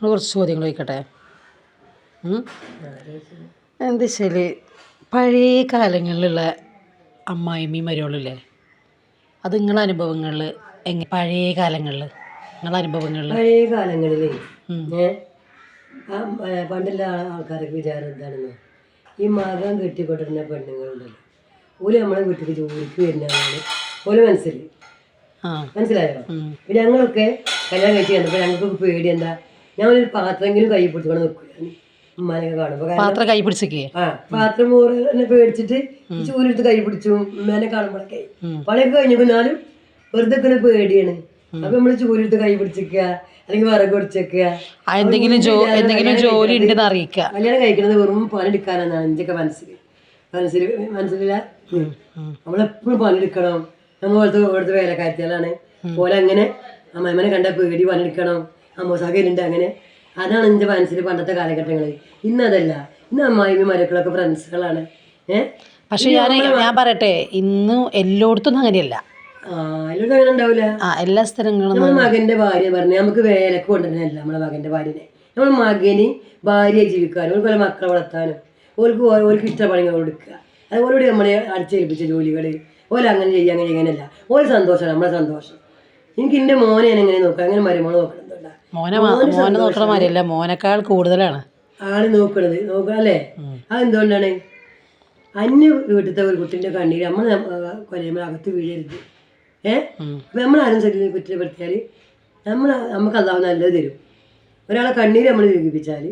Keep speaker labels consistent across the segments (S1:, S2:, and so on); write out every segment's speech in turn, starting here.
S1: നിങ്ങൾ കുറച്ച് ചോദ്യങ്ങൾ ചോദിക്കട്ടെ? എന്ത് വെച്ചാൽ പഴയ കാലങ്ങളിലുള്ള അമ്മായിമ്മയും മരുമകളില്ലേ അത് നിങ്ങളെ അനുഭവങ്ങളിൽ എങ്ങനെ പഴയ കാലങ്ങളിൽ നിങ്ങളെ അനുഭവങ്ങളിൽ?
S2: പഴയ കാലങ്ങളിൽ പണ്ടുള്ള ആൾക്കാർക്ക് വിചാരം എന്താണെന്ന്? ഈ മകം കെട്ടിക്കൊണ്ടിരുന്ന പെണ്ണുങ്ങളുണ്ടല്ലോ. ഓൽ നമ്മളെ വീട്ടിൽ ജോലിക്ക് വരുന്നതാണ്. ഓൽ മനസ്സിൽ. മനസ്സിലായോ? ഞങ്ങളൊക്കെ കല്യാണം കഴിച്ച് കണ്ടപ്പോൾ ഞങ്ങൾക്ക് പേടി എന്താ? ഞങ്ങളൊരു പാത്രമെങ്കിലും കൈ പിടിച്ചുകൊണ്ട് നിൽക്കും ഉമ്മാനൊക്കെ കാണുമ്പോൾ
S1: പാത്രം കൈ പിടിച്ചേ
S2: ആ പാത്രം എന്നെ പേടിച്ചിട്ട് ചൂരെടുത്ത് കൈ പിടിച്ചു ഉമ്മേനെ കാണുമ്പോഴൊക്കെ. പണിയൊക്കെ കഴിഞ്ഞാലും വെറുതെ ഒക്കെ പേടിയാണ്. അപ്പൊ നമ്മൾ ചൂരെടുത്ത് കൈ പിടിച്ചിക്കുക അല്ലെങ്കിൽ വിറക് പിടിച്ചേക്കുക
S1: എന്തെങ്കിലും എന്തെങ്കിലും ജോലി ഉണ്ടെന്ന് അറിയിക്കുക
S2: കല്യാണം കഴിക്കുന്നത് വെറും പണിയെടുക്കാനാണ് എന്റെയൊക്കെ മനസ്സിൽ മനസ്സിൽ മനസ്സിലില്ല. നമ്മളെപ്പോഴും പണിയെടുക്കണം. നമ്മ പോലത്തെ ഇവിടുത്തെ വേലക്കാരത്തികളാണ് പോലെ അങ്ങനെ അമ്മമ്മനെ കണ്ട പേടി പണിയെടുക്കണം. അമ്മോസാകയിലുണ്ട് അങ്ങനെ. അതാണ് എന്റെ മനസ്സിൽ പണ്ടത്തെ കാലഘട്ടങ്ങളിൽ ഇന്നതല്ല ഇന്ന് അമ്മായി മരക്കളൊക്കെ ഫ്രണ്ട്സുകളാണ്. ഏഹ്
S1: പക്ഷെ ഞാൻ ഞാൻ പറയട്ടെ ഇന്ന് എല്ലായിടത്തും അങ്ങനെയല്ല.
S2: ആ
S1: എല്ലാ സ്ഥലങ്ങളും
S2: നമ്മുടെ മകന്റെ ഭാര്യ പറഞ്ഞു നമുക്ക് വേലക്ക് കൊണ്ടുവരുന്നതല്ല നമ്മുടെ മകന്റെ ഭാര്യനെ. നമ്മൾ മകന് ഭാര്യയെ ജീവിക്കാനും ഓർക്ക് മക്കളെ വളർത്താനും ഓർക്ക് ഓർക്ക് ഇഷ്ട പണികൾ കൊടുക്കുക അതുപോലെ നമ്മളെ അടിച്ചേൽപ്പിച്ച ജോലികൾ ഓല അങ്ങനെ ചെയ്യുക അങ്ങനെ ചെയ്യാനല്ല ഓര് സന്തോഷമാണ് നമ്മളെ സന്തോഷം. എനിക്ക് എന്റെ മോനെ എങ്ങനെ നോക്കാം? അങ്ങനെ മരുമോളെ നോക്കണം?
S1: മോനെ മോനെ നോക്കണ മാതിരിയല്ല മോനേക്കാൾ കൂടുതലാണ്.
S2: ആണ് നോക്കണത്. നോക്കാല്ലേ? അതെന്തുകൊണ്ടാണ്? അന്യ വീട്ടിലത്തെ ഒരു കുട്ടീന്റെ കണ്ണീര് നമ്മൾ കൊലയമ്മ അകത്ത് വീഴരുത്. ഏഹ് അപ്പൊ നമ്മളാരും ശരീരം കുറ്റപ്പെടുത്തിയാൽ നമ്മൾ നമുക്ക് അതാവ് നല്ലത് തരും. ഒരാളെ കണ്ണീര് നമ്മൾ ജീവിപ്പിച്ചാൽ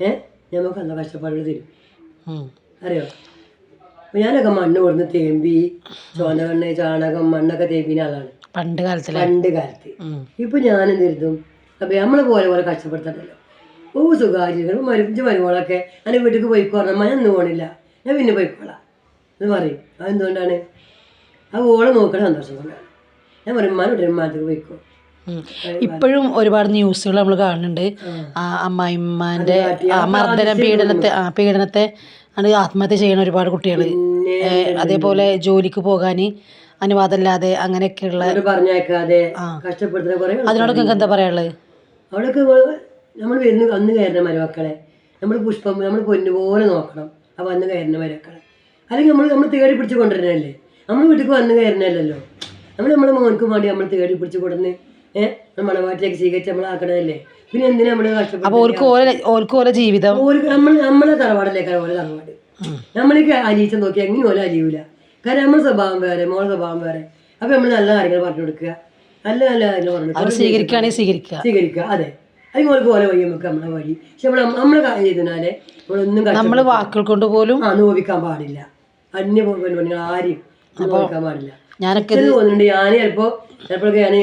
S2: ഏഹ് നമുക്ക് അതാ കഷ്ടപ്പാടുകൾ തരും. അറിയോ? അപ്പം ഞാനൊക്കെ മണ്ണ് കൊടുന്ന് തേമ്പി ചോന കണ്ണ് ചാണകം മണ്ണൊക്കെ തേമ്പിന ആളാണ്.
S1: പണ്ട് കാലത്ത്
S2: പണ്ട് കാലത്ത്. ഇപ്പൊ ഞാൻ എന്ത് കരുതും നമ്മൾ പോലെ പോലെ കഷ്ടപ്പെടുത്തണ്ടല്ലോ. ഓ സുഖാചികൾ മരുന്ന് മരുമോളൊക്കെ എന്റെ വീട്ടിൽ പോയിക്കോ പറഞ്ഞാൽ ഞാൻ ഒന്നും പോണില്ല. ഞാൻ പിന്നെ പോയിക്കോളാം. എന്ന് പറയും. അതെന്തുകൊണ്ടാണ് ആ ഓളെ നോക്കണ സന്തോഷം കൊണ്ടാണ്. ഞാൻ പറയും ഉമ്മാനോട് പോയിക്കോ.
S1: ഇപ്പോഴും ഒരുപാട് ന്യൂസുകൾ നമ്മൾ കാണുന്നുണ്ട്. ആ. അമ്മായിമ്മാന്റെ ആ മർദ്ദനം പീഡനത്തെ ആ പീഡനത്തെ ആണ് ആത്മഹത്യ ചെയ്യുന്ന ഒരുപാട് കുട്ടികൾ അതേപോലെ ജോലിക്ക് പോകാൻ അനുവാദമില്ലാതെ അങ്ങനെയൊക്കെയുള്ള അതിനോടൊക്കെ എന്താ പറയാനുള്ളത്?
S2: അവിടെയൊക്കെ നമ്മൾ വരുന്ന അന്ന് കയറുന്ന മരുമക്കളെ. നമ്മൾ പുഷ്പം നമ്മൾ പൊന്നുപോലെ നോക്കണം. ആ വന്ന് കയറുന്ന മരുമക്കളെ. അല്ലെങ്കിൽ നമ്മൾ നമ്മൾ തേടി പിടിച്ച് കൊണ്ടുവരുന്നതല്ലേ? നമ്മൾ വീട്ടിൽ വന്ന് കയറുന്നതല്ലല്ലോ. നമ്മൾ നമ്മുടെ മോനക്കും വേണ്ടി നമ്മൾ തേടി പിടിച്ച് കൊടുന്ന് ഏഹ് മണവാട്ടിലേക്ക് സ്വീകരിച്ച് നമ്മൾ ആക്കണതല്ലേ? പിന്നെ എന്തിനാ നമ്മൾ കഷ്ടപ്പെട്ടു
S1: ജീവിതം?
S2: നമ്മൾ നമ്മളെ തറവാടല്ലേക്കാണ് ഓരോ തറവാട്. നമ്മളേക്ക് അനീച്ച നോക്കി എങ്ങനെയും ഓരോ അലിയൂല. കാരണം നമ്മുടെ സ്വഭാവം വേറെ മോളെ സ്വഭാവം വേറെ. അപ്പൊ നമ്മൾ നല്ല കാര്യങ്ങൾ പറഞ്ഞു കൊടുക്കുക. നല്ല നല്ല കാര്യങ്ങൾ പറഞ്ഞു
S1: സ്വീകരിക്കുകയാണെങ്കിൽ സ്വീകരിക്കുക.
S2: സ്വീകരിക്കുക അതെ. അത് മോൾക്ക് പോലെ വഴി നമുക്ക് നമ്മളെ വഴി. പക്ഷെ നമ്മൾ നമ്മളെ കാര്യം ചെയ്തതിനാല് നമ്മളൊന്നും
S1: നമ്മൾ വാക്കുകൾ കൊണ്ട് പോലും
S2: ആ നോവിക്കാൻ പാടില്ല. അന്യ പെണ്ണുങ്ങൾ ആരെയും നോവിക്കാൻ പാടില്ല.
S1: ഞാനൊക്കെ
S2: തോന്നുന്നുണ്ട് ഞാൻ ചിലപ്പോൾ ചിലപ്പോഴൊക്കെ ഞാൻ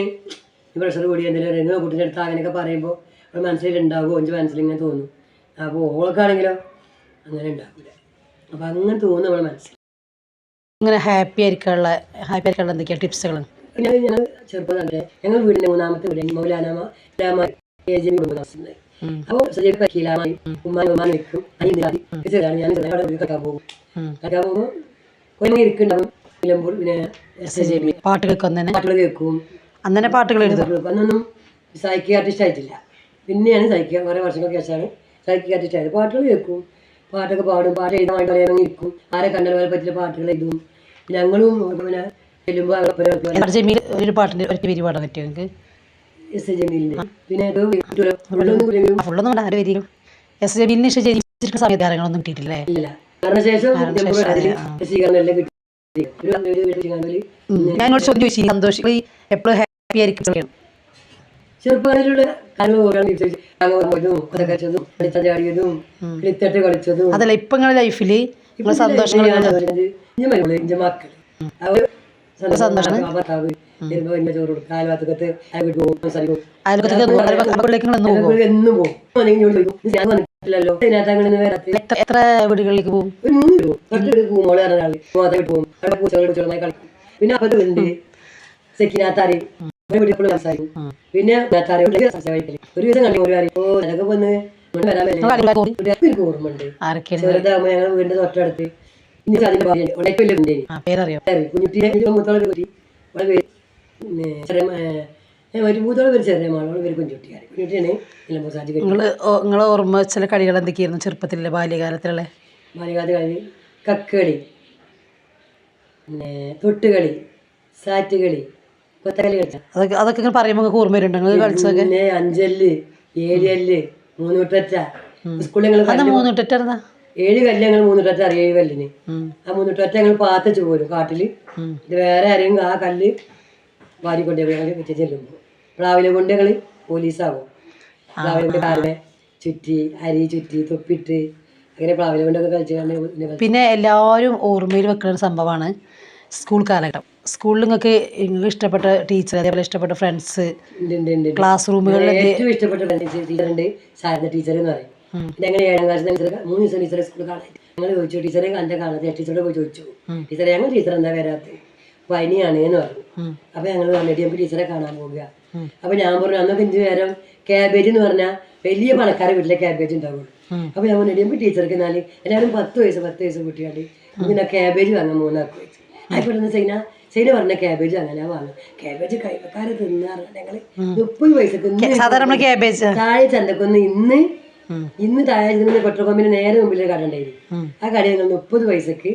S2: പ്രഷർ കൂടി എന്തെങ്കിലും പറയുന്നു കുട്ടീന്റെ അടുത്ത് അങ്ങനെയൊക്കെ പറയുമ്പോൾ അവൾ മനസ്സിലുണ്ടാകുമോ എന്റെ മനസ്സിലിങ്ങനെ തോന്നും. അപ്പോൾ ഓൾക്കാണെങ്കിലോ അങ്ങനെ ഉണ്ടാവില്ല. അപ്പോൾ അങ്ങനെ തോന്നും നമ്മളെ മനസ്സിൽ.
S1: ഇങ്ങനെ ഹാപ്പി ആയിരിക്കാനുള്ള ഹാപ്പി ആയിരിക്കാനുള്ള എന്തൊക്കെയാണ് ടിപ്സുകൾ
S2: പിന്നെ ഞങ്ങൾ ചെറുപ്പം തന്നെ ഞങ്ങൾ വീടിന്റെ മൂന്നാമത്തെ വീട് മൗലാനാമ രാമ
S1: ഉം.
S2: അപ്പോൾ സജീവ പറ്റിയില്ലാമായി ഉമ്മാൻ ഉമ്മാൻ വെക്കും. അനിയന്തിരാതി ചെറുതാണ് ഞാൻ ചെറുതാണ് വീട് കളിക്കാൻ പോകും. പോകും പോകുമ്പോൾ കൊല്ലം ഇരിക്കുന്നുണ്ടാവും. നിലമ്പൂർ പിന്നെ
S1: പാട്ടുകൾക്ക്
S2: പാട്ടുകൾ കേൾക്കും.
S1: അങ്ങനെ പാട്ടുകൾ എഴുതും?
S2: അന്നൊന്നും സൈക്കിയാട്രിസ്റ്റ് ആയിട്ടില്ല. പിന്നെയാണ് സൈക്കിയ കുറേ വർഷങ്ങൾക്ക് ശേഷമാണ് സൈക്കിയാട്രിസ്റ്റ് ആയത്. പാട്ടുകൾ കേൾക്കും. പാട്ടൊക്കെ പാടും. പാട്ട് എഴുതാൻ വേണ്ടി ഇരിക്കും. ആരെ കണ്ടാൽ പറ്റിയ പാട്ടുകൾ എഴുതും. ഞങ്ങളും പിന്നെ
S1: ജമീൽ ഒരു പാട്ടിന്റെ ഒരു പിരി പാടാൻ പറ്റുമോ നിങ്ങൾക്ക്
S2: എസ് എ ജമീലിന്റെ പിന്നെ ഇത് ഉള്ളൊന്നും കൂടി
S1: ഫുള്ളൊന്നും വേണ്ട ആര് വരികയും എസ് ജമീലിന് ഇഷ്ടം ജനിച്ചിരിക്കുന്ന സമയത്താരങ്ങളൊന്നും കിട്ടിയിട്ടില്ലേ ഞാൻ എന്നോട് ചോദ്യം ചോദിച്ചു. സന്തോഷം എപ്പോഴും ഹാപ്പി ആയിരിക്കും അതല്ല ഇപ്പൊ നിങ്ങളുടെ ലൈഫിൽ സന്തോഷങ്ങൾ
S2: മക്കൾ.
S1: എത്ര വീടുകളിലേക്ക് പോകും?
S2: പിന്നെ ഉണ്ട് സെക്കിനാത്താരി വീട്ടിൽ സംസാരിക്കും. പിന്നെ നാത്താരി സംസാരിക്കൽ ഒരു ദിവസം കണ്ടു ഒരു കാര്യം. ഓ അതൊക്കെ വന്ന് ഓർമ്മയുണ്ട്.
S1: ആരൊക്കെയാണ്?
S2: ചെറുതാകുമ്പോൾ ഞങ്ങൾ വീടിന്റെ തൊട്ടടുത്ത് ഇനി അതിന്റെ ഭാര്യ
S1: പേരറിയോ?
S2: കുഞ്ഞുട്ടിയെ മുത്തോളെ കുട്ടി. അവളെ പേര് പിന്നെ ചെറിയ, ഏ, ഒരു മൂത്തോളം ഒരു ചെറിയ മാളോളം ഒരു കുഞ്ഞുട്ടിയാണ് കുഞ്ഞുട്ടിയാണ്. ഇല്ല മൊസാജ് കെട്ടി
S1: നിങ്ങൾ നിങ്ങളെ ഓർമ്മ ചില കളികൾ എന്തൊക്കെയായിരുന്നു ചെറുപ്പത്തിലെ ബാല്യകാലത്തിലുള്ള?
S2: മലയാള കളി കക്കളി പിന്നെ തൊട്ടുകളി സാറ്റ് കളി കൊത്തകളി. കളിച്ച
S1: അതൊക്കെ അതൊക്കെ ഇങ്ങനെ പറയുമ്പോൾ നിങ്ങൾക്ക് ഓർമ്മ വരുന്നുണ്ട്? നിങ്ങൾ കളിച്ചതൊക്കെ?
S2: പിന്നെ അഞ്ചല്ല് ഏഴല്ല് മൂന്നൂട്ടറ്റ സ്കൂളിൽ
S1: മൂന്നിട്ടായിരുന്നാ
S2: ഏഴ് കല്ല് ഞങ്ങൾ മൂന്നൂട്ടറ്റ അറിയാം ഏഴ് കല്ലിന്? ആ മൂന്നൂട്ടറ്റ ഞങ്ങൾ പാത്തച്ചു പോരും കാട്ടിൽ ഇത് വേറെ ആരെയും ആ കല്ല് വാരിക്കൊണ്ട് ഞങ്ങൾ വിറ്റ് ചെല്ലുമ്പോൾ പ്ലാവിലെ കൊണ്ട് ഞങ്ങൾ പോലീസാകും. പ്ലാവിലെ കൊണ്ട് കാലിനെ ചുറ്റി അരി ചുറ്റി തൊപ്പിട്ട് അങ്ങനെ പ്ലാവിലെ കൊണ്ടൊക്കെ കളിച്ച് പിന്നെ
S1: എല്ലാവരും ഓർമ്മയിൽ വെക്കുന്ന ഒരു സംഭവമാണ് സ്കൂൾ കാലഘട്ടം. സ്കൂളിൽ നിങ്ങൾക്ക് നിങ്ങൾക്ക് ഇഷ്ടപ്പെട്ട ടീച്ചർ അതേപോലെ ഇഷ്ടപ്പെട്ട ഫ്രണ്ട്സ് ക്ലാസ് റൂമുകളിൽ
S2: ഏറ്റവും ഇഷ്ടപ്പെട്ട ടീച്ചർ ടീച്ചറുണ്ട് സാറിന്റെ ടീച്ചർ എന്ന് പറയും. ഞങ്ങൾ ഏഴാം ക്ലാസ്സിൽ ടീച്ചർ മൂന്ന് ദിവസം ടീച്ചറെ സ്കൂളിൽ കാണാൻ. ഞങ്ങൾ ചോദിച്ചു ടീച്ചറെ കണ്ട കാണാൻ ടീച്ചറോട് പോയി ചോദിച്ചു. ടീച്ചറെ ഞങ്ങൾ ടീച്ചർ എന്താ വരാത്തത് പനിയാണ് എന്ന് പറഞ്ഞു. അപ്പൊ ഞങ്ങൾ പറഞ്ഞിട്ട് നമുക്ക് ടീച്ചറെ കാണാൻ പോകുക അപ്പൊ ഞാൻ പറഞ്ഞു അന്നൊക്കെ അഞ്ചു നേരം കാബേജ് എന്ന് പറഞ്ഞാൽ വലിയ പണക്കാരെ വീട്ടിലെ ക്യാബേജ് ഉണ്ടാവുള്ളൂ. അപ്പൊ ഞാൻ പറഞ്ഞു ടീച്ചർക്ക് എന്നാൽ എല്ലാവരും പത്ത് വയസ്സ് പത്ത് വയസ്സ് കുട്ടിയാണ് പിന്നെ കാബേജ് വാങ്ങാൻ മൂന്നാൾക്ക് വെച്ച്. ആയിക്കോട്ടെ സൈന സൈന പറഞ്ഞ ക്യാബേജ് അങ്ങനെ വാങ്ങും. കാബേജ് കൈവക്കാരെ തിന്നാറ് ഞങ്ങൾ മുപ്പത്
S1: ക്യാബേജ്
S2: താഴെ ചന്തക്കൊന്ന് ഇന്ന് ഇന്ന് താഴെ ചെന്ന് പെട്രോൾ പമ്പിന് നേരെ മുമ്പിൽ ഒരു കട ഉണ്ടായിരുന്നു. ആ കടയിൽ ഞങ്ങൾ മുപ്പത് പൈസക്ക്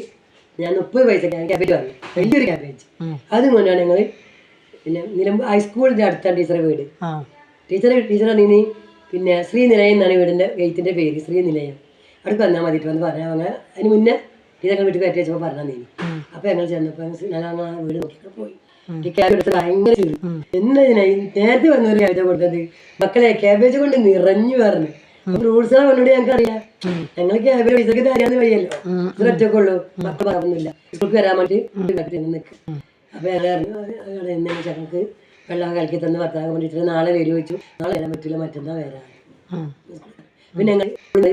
S2: ഞാൻ മുപ്പത് പൈസക്ക് ഞാൻ ക്യാബേജ് വാങ്ങി. വലിയൊരു ക്യാബേജ് അത് കൊണ്ടാണ് ഞങ്ങൾ പിന്നെ നിലമ്പ് ഹൈസ്കൂളിന്റെ അടുത്താണ് ടീച്ചറെ വീട്. ടീച്ചറെ ടീച്ചറാണ് ഇനി പിന്നെ ശ്രീനിലയം എന്നാണ് വീടിന്റെ ഗേറ്റിന്റെ പേര് ശ്രീനിലയം. അവിടെ വന്നാൽ മതി വന്ന് പറഞ്ഞാൽ അങ്ങനെ അതിന് മുന്നേ ടീച്ചർ വീട്ടിൽ കയറ്റി വെച്ചപ്പോൾ പറഞ്ഞാൽ നീ അപ്പൊ ഞങ്ങൾ ചെന്നപ്പോൾ ഞങ്ങൾ ആ വീട് നോക്കിയിട്ട് പോയി. എടുത്ത് ഭയങ്കര എന്താ എന്നാ നേരത്തെ വന്നൊരു ക്യാബേജ് കൊടുത്തത്? മക്കളെ ക്യാബേജ് കൊണ്ട് നിറഞ്ഞു പറഞ്ഞു. ഫ്രൂട്ട്സ് കൊണ്ടുകൂടി ഞങ്ങൾക്ക് അറിയാം. ഞങ്ങൾ ക്യാബേജ് തരാന്ന് വയ്യല്ലോ ഇത് ഒറ്റക്കുള്ളൂ. മക്കൾ പറഞ്ഞില്ല. സ്കൂൾക്ക് വരാൻ വേണ്ടി നിൽക്കും അപ്പൊ ഇന്ന് ഞങ്ങൾക്ക് വെള്ളം കലക്കി തന്ന് ഭർത്താവ് ടീച്ചർ നാളെ വരുമോ ചോദിച്ചു. നാളെ വരാൻ പറ്റില്ല മറ്റന്നാ വരാം. പിന്നെ ഞങ്ങൾ